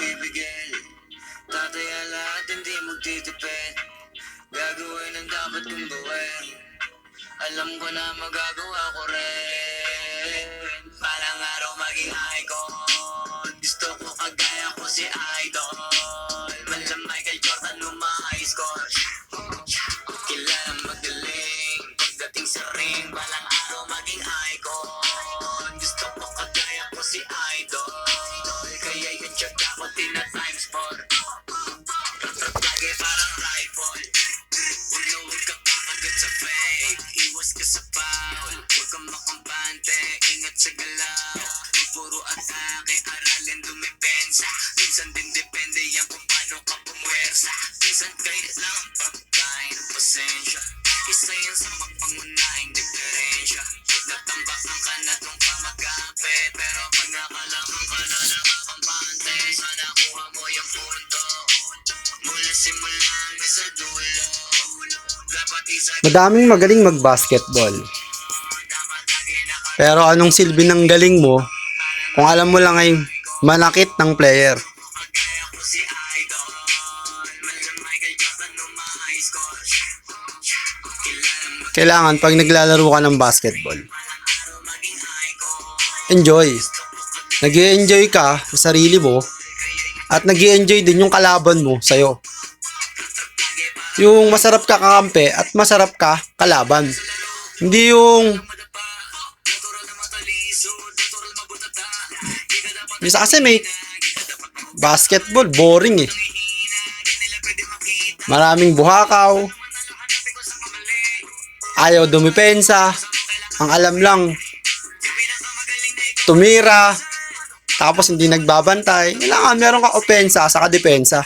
pipigil Tataya lahat hindi magtitipid Gagawin ang dapat kong gawin. Alam ko na magagawa ko rin. Balang araw maging icon. Gusto ko kagaya ko si Idol. Malam Michael Jordan lumahigh score. Kilala magaling. Pagdating sa ring Balang araw maging icon Iwas ka sa foul Huwag kang makampante. Ingat sa galaw. Huwag puro atake. Aralin dumipensa. Minsan din depende yan kung paano ka pumwersa. Minsan kailangan pagkain ng pasensya. Isa yan sa magpangunahing diferensya. Pag natambakan ka na doon ka magkapit Pero pag nakalaman ka na nakakampante Sana kuha mo yung punto. Mula simula hanggang sa dulo Madaming magaling mag-basketball. Pero anong silbi ng galing mo kung alam mo lang ay manakit ng player? Kailangan pag naglalaro ka ng basketball, enjoy. nag enjoy ka sa sarili mo at nag enjoy din yung kalaban mo sa'yo. Yung masarap ka kakampi at masarap ka kalaban. Hindi yung Bisa kasi may basketball, boring eh. Maraming buhakaw, ayaw dumipensa, ang alam lang, tumira, tapos hindi nagbabantay. Kailangan meron ka opensa sa depensa.